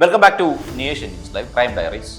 Welcome back to nation news live crime diaries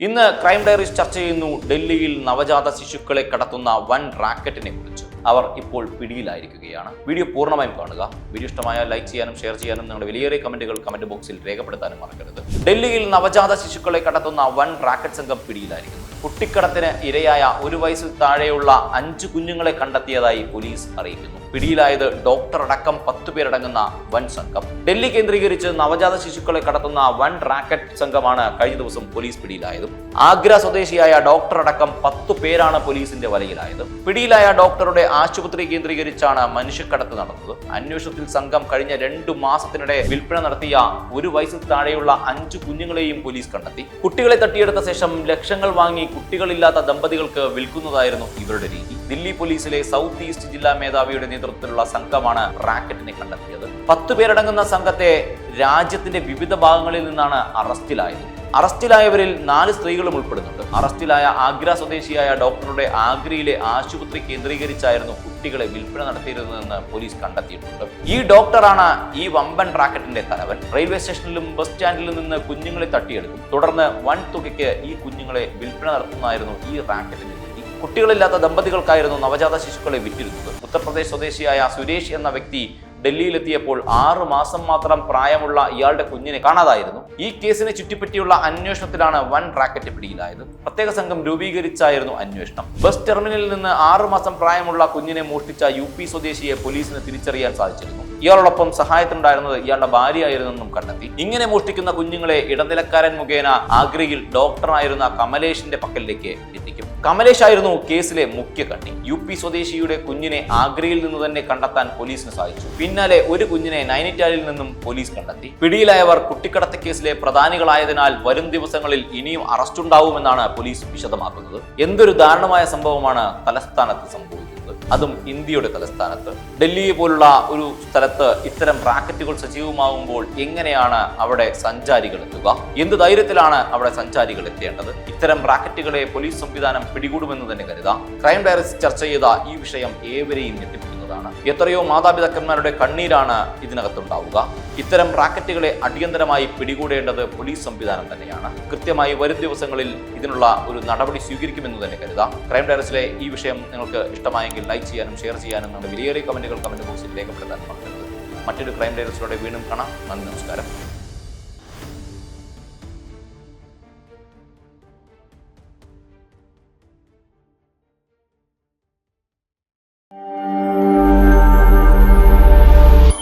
ഇന്ന് crime diaries ചർച്ച ചെയ്യുന്നു ഡൽഹിയിൽ നവജാത ശിശുക്കളെ കടത്തുന്ന വൺ റാക്കറ്റിനെ കുറിച്ച്. അവർ ഇപ്പോൾ പിടിയിലായിരിക്കുകയാണ്. വീഡിയോ പൂർണമായും കാണുക. വീഡിയോ ഇഷ്ടമായ ലൈക്ക് ചെയ്യാനും ഷെയർ ചെയ്യാനും നിങ്ങളുടെ വിലയേറിയ കമന്റുകൾ കമന്റ് ബോക്സിൽ രേഖപ്പെടുത്താനും മറക്കരുത്. ഡൽഹിയിൽ നവജാത ശിശുക്കളെ കടത്തുന്ന വൺ റാക്കറ്റ് സംഘം പിടിയിലായിരിക്കുന്നു. കുട്ടിക്കടത്തിന് ഇരയായ ഒരു വയസ്സിൽ താഴെയുള്ള അഞ്ച് കുഞ്ഞുങ്ങളെ കണ്ടെത്തിയതായി പോലീസ് അറിയിക്കുന്നു. പിടിയിലായത് ഡോക്ടർ അടക്കം പത്തു പേരടങ്ങുന്ന വൻ സംഘം. ഡൽഹി കേന്ദ്രീകരിച്ച് നവജാത ശിശുക്കളെ കടത്തുന്ന വൻ റാക്കറ്റ് സംഘമാണ് കഴിഞ്ഞ ദിവസം പോലീസ് പിടിയിലായത്. ആഗ്ര സ്വദേശിയായ ഡോക്ടർ അടക്കം പത്തു പേരാണ് പോലീസിന്റെ വലയിലായത്. പിടിയിലായ ഡോക്ടറുടെ ആശുപത്രി കേന്ദ്രീകരിച്ചാണ് മനുഷ്യക്കടത്ത് നടന്നത്. അന്വേഷണത്തിൽ സംഘം കഴിഞ്ഞ രണ്ടു മാസത്തിനിടെ വിൽപ്പന നടത്തിയ ഒരു വയസ്സിൽ താഴെയുള്ള അഞ്ചു കുഞ്ഞുങ്ങളെയും പോലീസ് കണ്ടെത്തി. കുട്ടികളെ തട്ടിയെടുത്ത ശേഷം ലക്ഷങ്ങൾ വാങ്ങി കുട്ടികളില്ലാത്ത ദമ്പതികൾക്ക് വിൽക്കുന്നതായിരുന്നു ഇവരുടെ രീതി. ദില്ലി പോലീസിലെ സൗത്ത് ഈസ്റ്റ് ജില്ലാ മേധാവിയുടെ നേതൃത്വത്തിലുള്ള സംഘമാണ് റാക്കറ്റിനെ കണ്ടെത്തിയത്. പത്തു പേരടങ്ങുന്ന സംഘത്തെ രാജ്യത്തിന്റെ വിവിധ ഭാഗങ്ങളിൽ നിന്നാണ് അറസ്റ്റിലായത്. അറസ്റ്റിലായവരിൽ നാല് സ്ത്രീകളും ഉൾപ്പെടുന്നുണ്ട്. അറസ്റ്റിലായ ആഗ്ര സ്വദേശിയായ ഡോക്ടറുടെ ആഗ്രയിലെ ആശുപത്രി കേന്ദ്രീകരിച്ചായിരുന്നു കുട്ടികളെ വിൽപ്പന നടത്തിയിരുന്നതെന്ന് പോലീസ് കണ്ടെത്തിയിട്ടുണ്ട്. ഈ ഡോക്ടറാണ് ഈ വമ്പൻ റാക്കറ്റിന്റെ തലവൻ. റെയിൽവേ സ്റ്റേഷനിലും ബസ് സ്റ്റാൻഡിലും നിന്ന് കുഞ്ഞുങ്ങളെ തട്ടിയെടുക്കും. തുടർന്ന് വൻ തുകയ്ക്ക് ഈ കുഞ്ഞുങ്ങളെ വിൽപ്പന നടത്തുന്നതായിരുന്നു ഈ റാക്കറ്റിന്റെ കുട്ടികളില്ലാത്ത ദമ്പതികൾക്കായിരുന്നു നവജാത ശിശുക്കളെ വിറ്റിരുന്നത്. ഉത്തർപ്രദേശ് സ്വദേശിയായ സുരേഷ് എന്ന വ്യക്തി ഡൽഹിയിലെത്തിയപ്പോൾ ആറു മാസം മാത്രം പ്രായമുള്ള ഇയാളുടെ കുഞ്ഞിനെ കാണാതായിരുന്നു. ഈ കേസിനെ ചുറ്റിപ്പറ്റിയുള്ള അന്വേഷണത്തിലാണ് വൻ റാക്കറ്റ് പിടിയിലായത്. പ്രത്യേക സംഘം രൂപീകരിച്ചായിരുന്നു അന്വേഷണം. ബസ് ടെർമിനലിൽ നിന്ന് ആറു മാസം പ്രായമുള്ള കുഞ്ഞിനെ മോഷ്ടിച്ച യു പി സ്വദേശിയെ പോലീസിന് തിരിച്ചറിയാൻ സാധിച്ചിരുന്നു. ഇയാളോടൊപ്പം സഹായത്തിനുണ്ടായിരുന്നത് ഇയാളുടെ ഭാര്യയായിരുന്നെന്നും കണ്ടെത്തി. ഇങ്ങനെ മോഷ്ടിക്കുന്ന കുഞ്ഞുങ്ങളെ ഇടനിലക്കാരൻ മുഖേന ആഗ്രയിൽ ഡോക്ടറായിരുന്ന കമലേഷിന്റെ പക്കലിലേക്ക് എത്തിക്കും. കമലേഷ് ആയിരുന്നു കേസിലെ മുഖ്യ കണ്ണി. യു പി സ്വദേശിയുടെ കുഞ്ഞിനെ ആഗ്രയിൽ നിന്ന് തന്നെ കണ്ടെത്താൻ പോലീസിന് സാധിച്ചു. പിന്നാലെ ഒരു കുഞ്ഞിനെ നൈനിറ്റാലിൽ നിന്നും പോലീസ് കണ്ടെത്തി. പിടിയിലായവർ കുട്ടിക്കടത്ത് കേസിലെ പ്രധാനികളായതിനാൽ വരും ദിവസങ്ങളിൽ ഇനിയും അറസ്റ്റുണ്ടാവുമെന്നാണ് പോലീസ് വിശദമാക്കുന്നത്. എന്തൊരു ദാരുണമായ സംഭവമാണ് തലസ്ഥാനത്ത് സംഭവിക്കുന്നത്. അതും ഇന്ത്യയുടെ തലസ്ഥാനത്ത്. ഡൽഹി പോലുള്ള ഒരു സ്ഥലത്ത് ഇത്തരം റാക്കറ്റുകൾ സജീവമാകുമ്പോൾ എങ്ങനെയാണ് അവിടെ സഞ്ചാരികൾ എത്തുക? എന്ത് ധൈര്യത്തിലാണ് അവിടെ സഞ്ചാരികൾ എത്തേണ്ടത്? ഇത്തരം റാക്കറ്റുകളെ പോലീസ് സംവിധാനം പിടികൂടുമെന്ന് തന്നെ കരുതാം. ക്രൈം ഡയറക്ടർ ചർച്ച ചെയ്ത ഈ വിഷയം ഏവരെയും ഞെട്ടിപ്പിക്കുന്നതാണ് എത്രയോ മാതാപിതാക്കന്മാരുടെ കണ്ണീരാണ് ഇതിനകത്തുണ്ടാവുക. ഇത്തരം റാക്കറ്റുകളെ അടിയന്തരമായി പിടികൂടേണ്ടത് പോലീസ് സംവിധാനം തന്നെയാണ്. കൃത്യമായി വരും ദിവസങ്ങളിൽ ഇതിനുള്ള ഒരു നടപടി സ്വീകരിക്കുമെന്ന് തന്നെ കരുതാം. ക്രൈം ഡയറസിലെ ഈ വിഷയം നിങ്ങൾക്ക് ഇഷ്ടമായെങ്കിൽ ലൈക്ക് ചെയ്യാനും ഷെയർ ചെയ്യാനും നമ്മുടെ വിലയേറിയ കമന്റുകൾ കമന്റ് ബോക്സിൽ രേഖപ്പെടുത്താൻ മറ്റൊരു ക്രൈം ഡയറസിലൂടെ വീണ്ടും കാണാം. നന്ദി നമസ്കാരം.